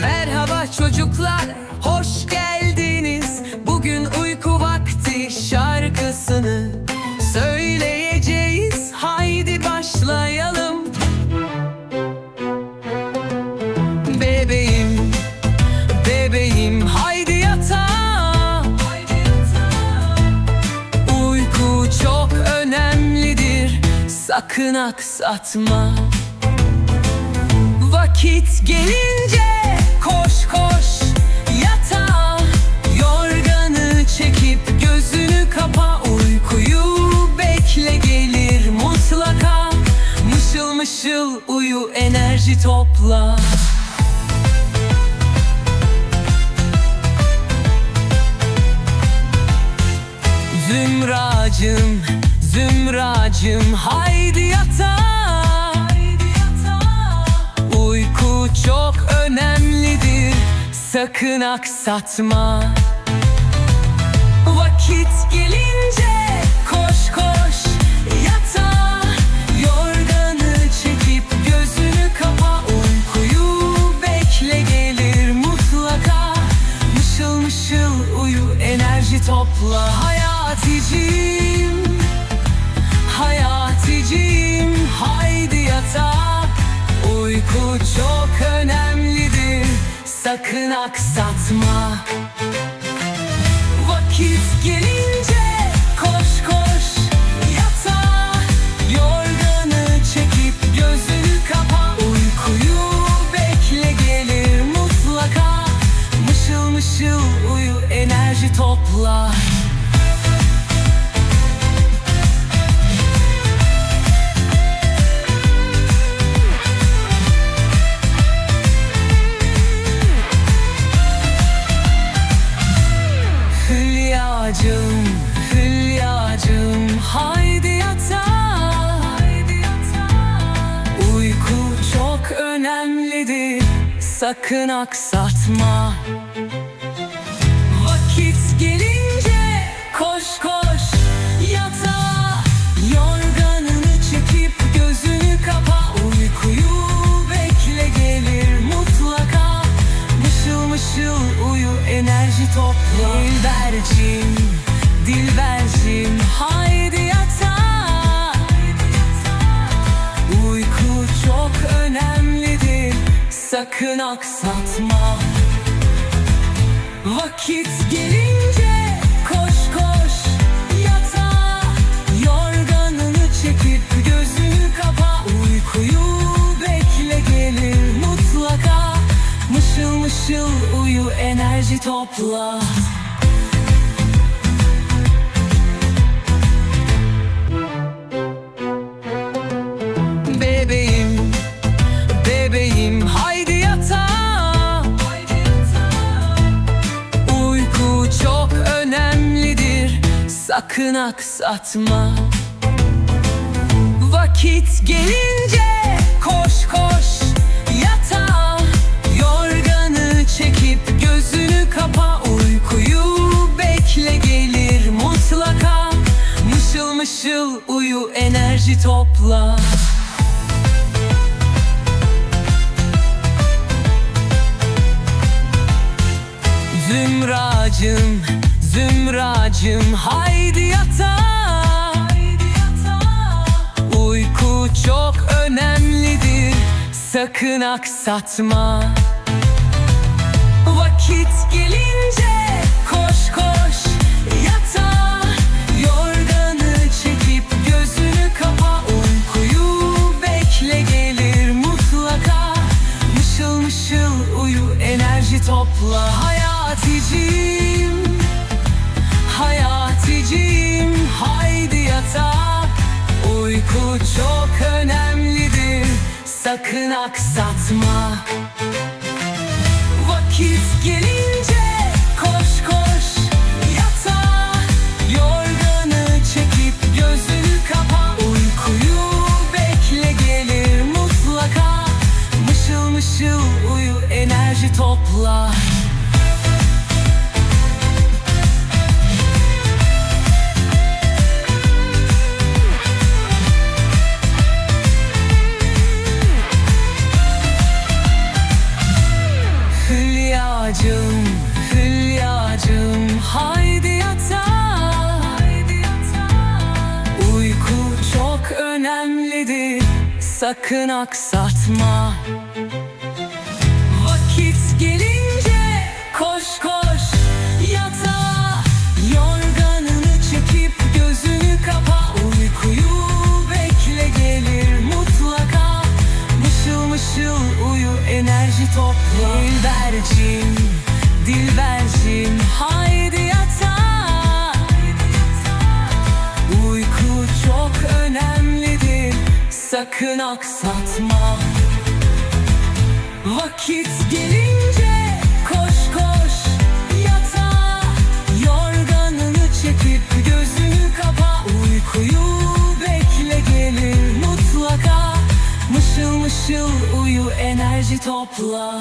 Merhaba çocuklar, hoş geldiniz. Bugün uyku vakti şarkısını söyleyeceğiz. Haydi başlayalım. Bebeğim, bebeğim haydi yatağa. Uyku çok önemlidir, sakın aksatma. Vakit gelince koş koş. Yatağa Yorganı çekip gözünü kapa. Uykuyu bekle gelir mutlaka. Mışıl mışıl uyu enerji topla. Zümracım, zümracım sakın aksatma. Vakit gelince koş koş yatağa Yorganı çekip gözünü kapa. Uykuyu bekle gelir mutlaka. Mışıl mışıl uyu enerji topla. Hayaticim Hayaticim haydi yatağa Uyku çok önemlidir sakın aksatma. Vakit gelince koş koş Hülyacım haydi yatağa. Uyku çok önemlidir. Sakın aksatma sakın aksatma. Vakit gelince koş koş yatağa Yorganını çekip gözünü kapa. Uykuyu bekle gelir mutlaka. Mışıl mışıl uyu enerji topla sakın aksatma. Vakit gelince koş koş yatağa Yorganı çekip gözünü kapa. Uykuyu bekle gelir mutlaka. Mışıl mışıl uyu enerji topla. Zümracım, zümracım haydi yatağa Uyku çok önemlidir sakın aksatma. Vakit gelince koş koş yatağa Yorganı çekip gözünü kapa. Uykuyu bekle gelir mutlaka. Mışıl mışıl uyu enerji topla. Hayaticim, sakın aksatma. Vakit gelince koş koş yatağa Yorganı çekip gözünü kapa. Uykuyu bekle gelir mutlaka. Mışıl mışıl uyu enerji topla çok önemlidir sakın aksatma. Vakit gelince koş koş yatağa Yorganını çekip gözünü kapa. Uykuyu bekle gelir mutlaka. Mışıl mışıl uyu enerji topla. Dilbercim, Dilbercim haydi sakın aksatma. Vakit gelince koş koş yatağa Yorganını çekip gözünü kapa. Uykuyu bekle gelir mutlaka. Mışıl mışıl uyu enerji topla